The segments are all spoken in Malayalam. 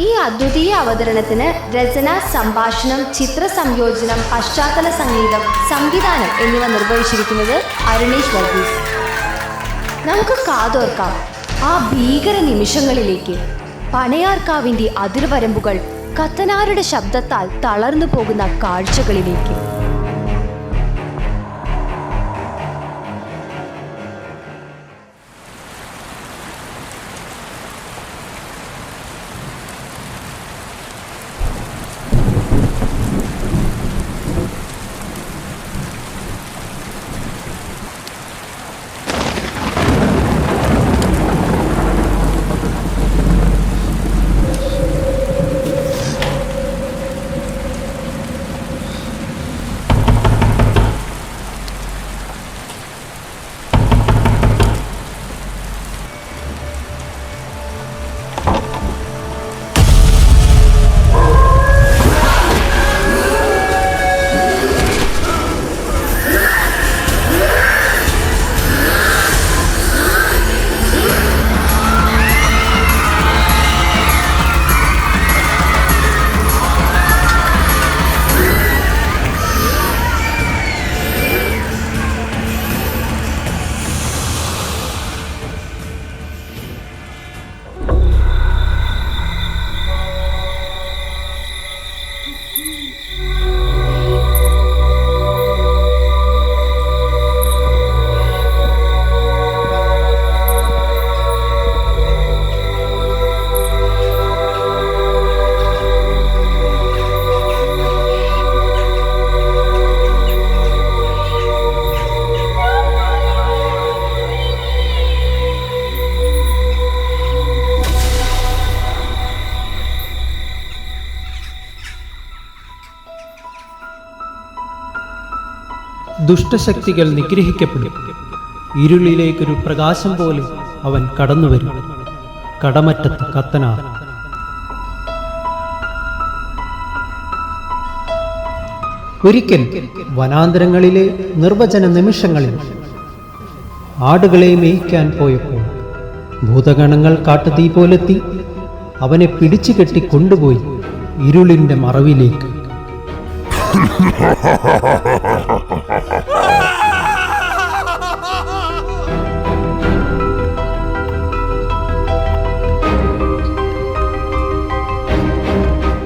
ഈ അദ്വിതീയ അവതരണത്തിന് രചന സംഭാഷണം ചിത്ര സംയോജനം പശ്ചാത്തല സംഗീതം സംവിധാനം എന്നിവ നിർവഹിച്ചിരിക്കുന്നത് അരുണേഷ് വർഗീസ്. നമുക്ക് കാതോർക്കാം. ആ ഭീകര നിമിഷങ്ങളിലേക്ക് പണയാർക്കാവിന്റെ അതിർവരമ്പുകൾ കത്തനാരുടെ ശബ്ദത്താൽ തളർന്നു പോകുന്ന കാഴ്ചകളിലേക്ക്. ദുഷ്ടശക്തികൾ നിഗ്രഹിക്കപ്പെടും. ഇരുളിലേക്കൊരു പ്രകാശം പോലെ അവൻ കടന്നുവരും. കടമറ്റത്ത് കത്തനാർ ഒരിക്കൽ വനാന്തരങ്ങളിലെ നിർവചന നിമിഷങ്ങളിൽ ആടുകളെ മേയിക്കാൻ പോയപ്പോൾ ഭൂതഗണങ്ങൾ കാട്ടുതീ പോലെത്തി അവനെ പിടിച്ചു കെട്ടി കൊണ്ടുപോയി ഇരുളിന്റെ മറവിലേക്ക്.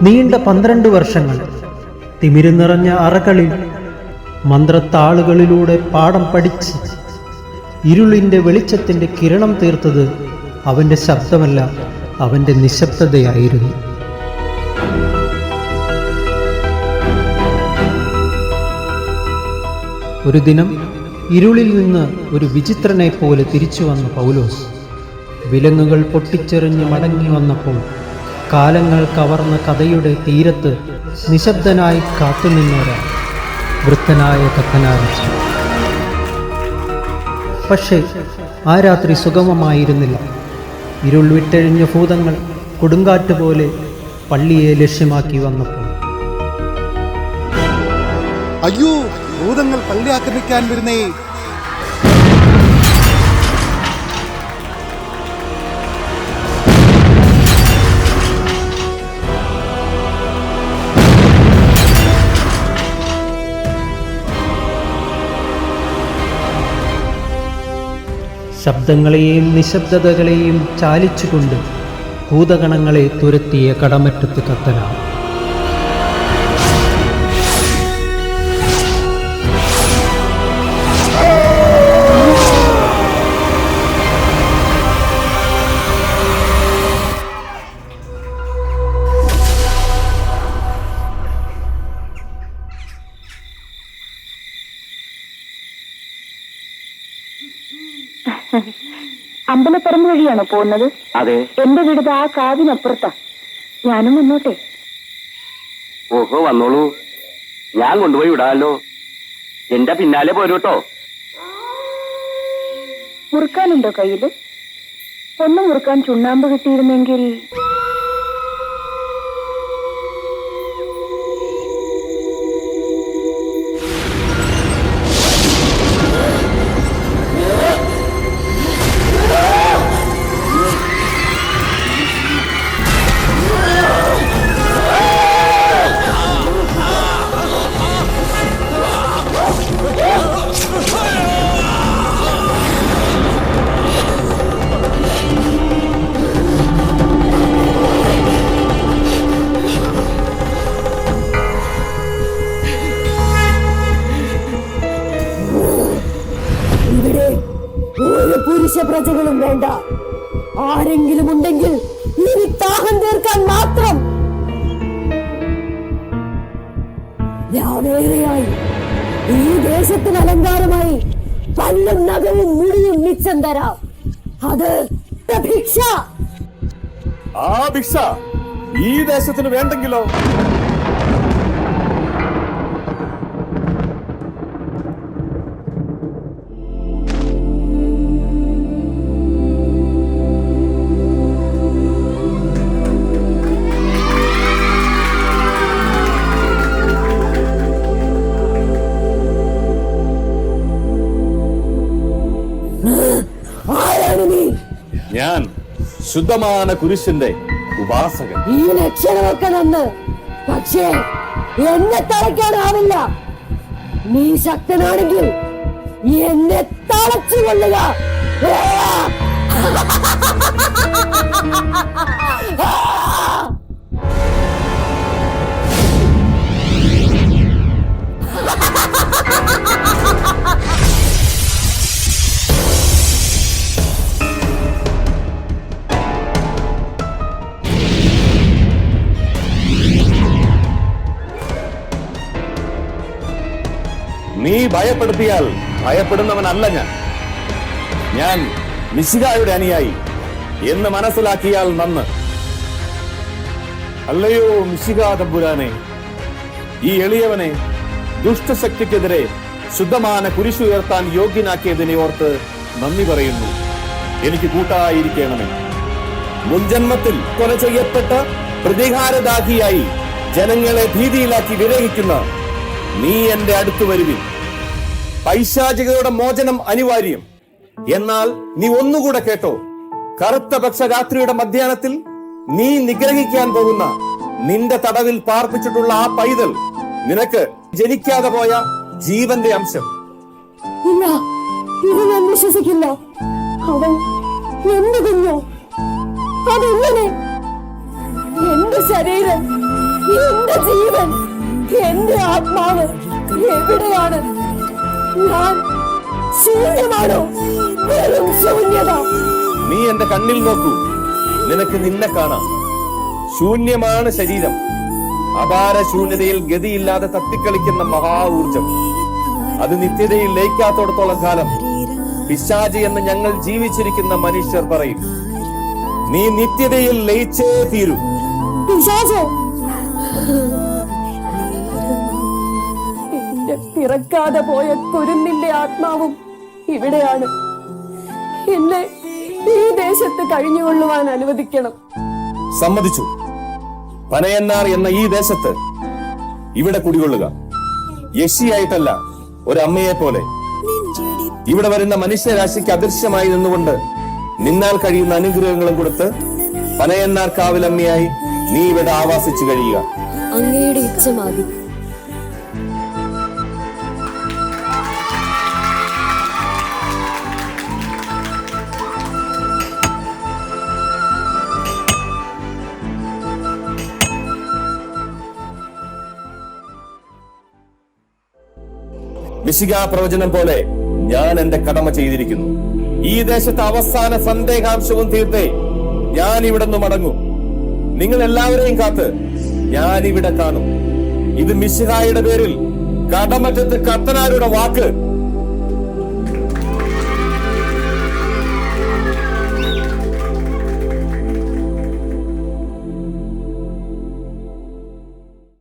നീണ്ട പന്ത്രണ്ട് വർഷങ്ങൾ തിമിരു നിറഞ്ഞ അറകളിൽ മന്ത്രത്താളുകളിലൂടെ പാഠം പഠിച്ച് ഇരുളിന്റെ വെളിച്ചത്തിന്റെ കിരണം തീർത്തത് അവന്റെ ശബ്ദമല്ല അവന്റെ നിശബ്ദതയായിരുന്നു. ഒരു ദിനം ഇരുളിൽ നിന്ന് ഒരു വിചിത്രനെ പോലെ തിരിച്ചു വന്ന പൗലോസ്. വിലങ്ങുകൾ പൊട്ടിച്ചെറിഞ്ഞ് മടങ്ങി വന്നപ്പോൾ കാലങ്ങൾ കവർന്ന കഥയുടെ തീരത്ത് നിശബ്ദനായി കാത്തുനിന്നൊരാൾ വൃത്തനായ കത്തനാരച്ചു പക്ഷേ ആ രാത്രി സുഗമമായിരുന്നില്ല. ഇരുൾ വിട്ടഴിഞ്ഞ ഭൂതങ്ങൾ കൊടുങ്കാറ്റ് പോലെ പള്ളിയെ ലക്ഷ്യമാക്കി വന്നപ്പോൾ. അയ്യോ ഭൂതങ്ങൾ പള്ളി ആക്രമിക്കാൻ വരുന്നേ. ശബ്ദങ്ങളെയും നിശബ്ദതകളെയും ചാലിച്ചുകൊണ്ട് ഭൂതഗണങ്ങളെ തുരത്തിയ കടമറ്റത്ത് കത്തനാണ് അമ്പലപ്പറമ്പ് വഴിയാണോ പോകുന്നത്? അതെ. എന്റെ വീട് ആ കാവിനപ്പുറത്താ. ഞാനും വന്നോട്ടെ. ഓഹോ വന്നോളൂ. ഞാൻ കൊണ്ടുപോയി വിടാമല്ലോ. എന്റെ പിന്നാലെ പോരൂട്ടോ മുറുക്കാനുണ്ടോ കയ്യിൽ? ഒന്ന് മുറുക്കാൻ ചുണ്ണാമ്പ് കിട്ടിയിരുന്നെങ്കിൽ രാജപ്രജകളും വേണ്ട. ആരെങ്കിലും ഉണ്ടെങ്കിൽ ഇനി ദാഹം തീർക്കാൻ മാത്രം. രാവേറെയായി. ഈ ദേശത്തിന് അലങ്കാരമായി പല്ലും നഖവും മുടിയും മിച്ചം തരാം. അത് ഭിക്ഷ. ആ ഭിക്ഷ ഈ ദേശത്തിന് വേണ്ടെങ്കിലോ? ശുദ്ധமான കുരിശിന്റെ ഉപാസകൻ. ഈ ലക്ഷണമൊക്കെ നന്ന് പക്ഷേ എന്നെ തളയ്ക്കാനാവില്ല. നീ ശക്തനാണെങ്കിൽ എന്നെ തളച്ചു കൊള്ളുക ഭയപ്പെടുത്തിയാൽ ഭയപ്പെടുന്നവനല്ല ഞാൻ. ഞാൻ മിശികായുടെ അനുയായി എന്ന് മനസ്സിലാക്കിയാൽ നന്ന്. അല്ലയോ മിശിക തമ്പുരാനെ ഈ എളിയവനെ ദുഷ്ടശക്തിക്കെതിരെ ശുദ്ധമാന കുരിശുയർത്താൻ യോഗ്യനാക്കിയതിനെ ഓർത്ത് നന്ദി പറയുന്നു. എനിക്ക് കൂട്ടായിരിക്കണമേ. മുൻജന്മത്തിൽ കൊല ചെയ്യപ്പെട്ട പ്രതികാരദാഹിയായി ജനങ്ങളെ ഭീതിയിലാക്കി വിരഹിക്കുന്ന നീ എന്റെ അടുത്തു വരുവിൻ. പൈശാചികയുടെ മോചനം അനിവാര്യം. എന്നാൽ നീ ഒന്നുകൂടെ കേട്ടോ. കറുത്ത പക്ഷ രാത്രിയുടെ മധ്യാനത്തിൽ നീ നിഗ്രഹിക്കാൻ പോകുന്ന നിന്റെ തടവിൽ പാർപ്പിച്ചിട്ടുള്ള ആ പൈതൽ നിനക്ക് ജനിക്കാതെ പോയ ജീവന്റെ അംശം. വിശ്വസിക്കില്ല. അവൻ അതെങ്ങനെ? എന്റെ ശരീരം എന്റെ ജീവൻ എന്റെ ആത്മാവ് എവിടെയാണ്? ഞാൻ ശൂന്യമാണോ ശൂന്യത നീ എന്റെ കണ്ണിൽ നോക്കൂ. നിനക്ക് നിന്നെ കാണാം. ശൂന്യമാണ് ശരീരം. അപാര ശൂന്യതയിൽ ഗതിയില്ലാതെ തത്തിക്കളിക്കുന്ന മഹാ ഊർജം അത് നിത്യതയിൽ ലയിക്കാത്തോടത്തോളം കാലം പിശാചി എന്ന് ഞങ്ങൾ ജീവിച്ചിരിക്കുന്ന മനുഷ്യർ പറയും. നീ നിത്യതയിൽ ലയിച്ചേ തീരൂ. പിശാചോ? പിറക്കാതെ പോയ കുരുന്നിന്റെ ആത്മാവും ഇവിടെയാണ്. എന്നെ ഈ ദേശത്ത് കഴിഞ്ഞുകൊള്ളുവാൻ അനുവദിക്കണം. സമ്മതിച്ചു. പനയന്നാർ എന്ന ഈ ദേശത്ത് ഇവിടെ കുടികൊള്ളുക. യശിയായിട്ടല്ല ഒരമ്മയെ പോലെ ഇവിടെ വരുന്ന മനുഷ്യരാശിക്ക് അദൃശ്യമായി നിന്നുകൊണ്ട് നിന്നാൽ കഴിയുന്ന അനുഗ്രഹങ്ങളും കൊടുത്ത് പനയന്നാർ കാവിലമ്മയായി നീ ഇവിടെ ആവാസിച്ചു കഴിയുക. അങ്ങയുടെ ഇച്ഛ മതി മിശികാ പ്രവചനം പോലെ ഞാൻ എന്റെ കടമ ചെയ്തിരിക്കുന്നു. ഈ ദേശത്തെ അവസാന സന്ദേഹാംശവും തീർത്തേ ഞാൻ ഇവിടെ നിന്ന് മടങ്ങും. നിങ്ങൾ എല്ലാവരെയും കാത്ത് ഞാൻ ഇവിടെ കാണും. ഇത് മിശിഹായുടെ പേരിൽ കടമറ്റത്ത് കത്തനാരുടെ വാക്ക്